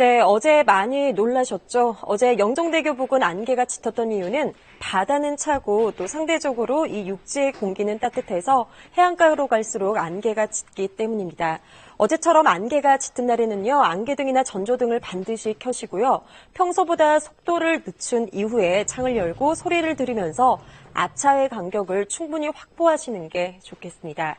네, 어제 많이 놀라셨죠? 어제 영종대교 부근 안개가 짙었던 이유는 바다는 차고 또 상대적으로 이 육지의 공기는 따뜻해서 해안가로 갈수록 안개가 짙기 때문입니다. 어제처럼 안개가 짙은 날에는요, 안개등이나 전조등을 반드시 켜시고요. 평소보다 속도를 늦춘 이후에 창을 열고 소리를 들으면서 앞차의 간격을 충분히 확보하시는 게 좋겠습니다.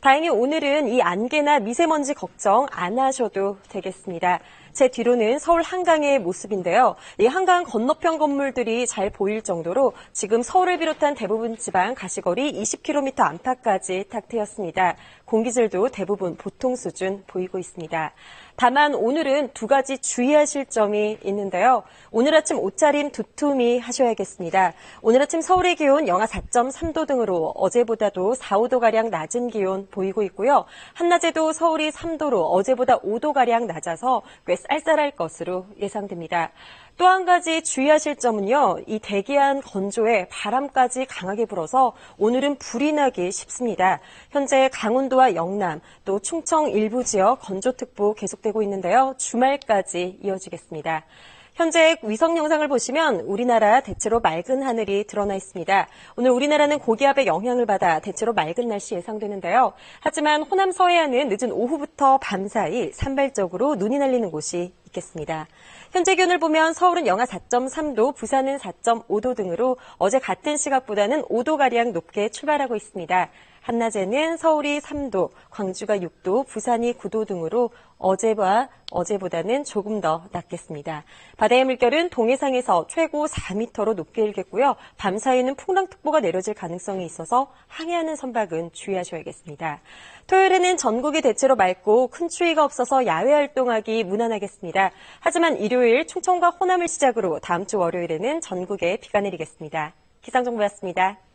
다행히 오늘은 이 안개나 미세먼지 걱정 안 하셔도 되겠습니다. 제 뒤로는 서울 한강의 모습인데요. 이 한강 건너편 건물들이 잘 보일 정도로 지금 서울을 비롯한 대부분 지방 가시거리 20km 안팎까지 탁 트였습니다. 공기질도 대부분 보통 수준 보이고 있습니다. 다만 오늘은 두 가지 주의하실 점이 있는데요. 오늘 아침 옷차림 두툼히 하셔야겠습니다. 오늘 아침 서울의 기온 영하 4.3도 등으로 어제보다도 4, 5도가량 낮은 기온 보이고 있고요. 한낮에도 서울이 3도로 어제보다 5도가량 낮아서 꽤 쌀쌀할 것으로 예상됩니다. 또 한 가지 주의하실 점은요. 이 대기한 건조에 바람까지 강하게 불어서 오늘은 불이 나기 쉽습니다. 현재 강원도와 영남 또 충청 일부 지역 건조특보 계속되고 있는데요. 주말까지 이어지겠습니다. 현재 위성 영상을 보시면 우리나라 대체로 맑은 하늘이 드러나 있습니다. 오늘 우리나라는 고기압의 영향을 받아 대체로 맑은 날씨 예상되는데요. 하지만 호남 서해안은 늦은 오후부터 밤 사이 산발적으로 눈이 날리는 곳이 있겠습니다. 현재 기온을 보면 서울은 영하 4.3도, 부산은 4.5도 등으로 어제 같은 시각보다는 5도가량 높게 출발하고 있습니다. 한낮에는 서울이 3도, 광주가 6도, 부산이 9도 등으로 어제와 어제보다는 조금 더 낮겠습니다. 바다의 물결은 동해상에서 최고 4m로 높게 일겠고요. 밤 사이에는 풍랑특보가 내려질 가능성이 있어서 항해하는 선박은 주의하셔야겠습니다. 토요일에는 전국이 대체로 맑고 큰 추위가 없어서 야외 활동하기 무난하겠습니다. 하지만 일요일 충청과 호남을 시작으로 다음 주 월요일에는 전국에 비가 내리겠습니다. 기상정보였습니다.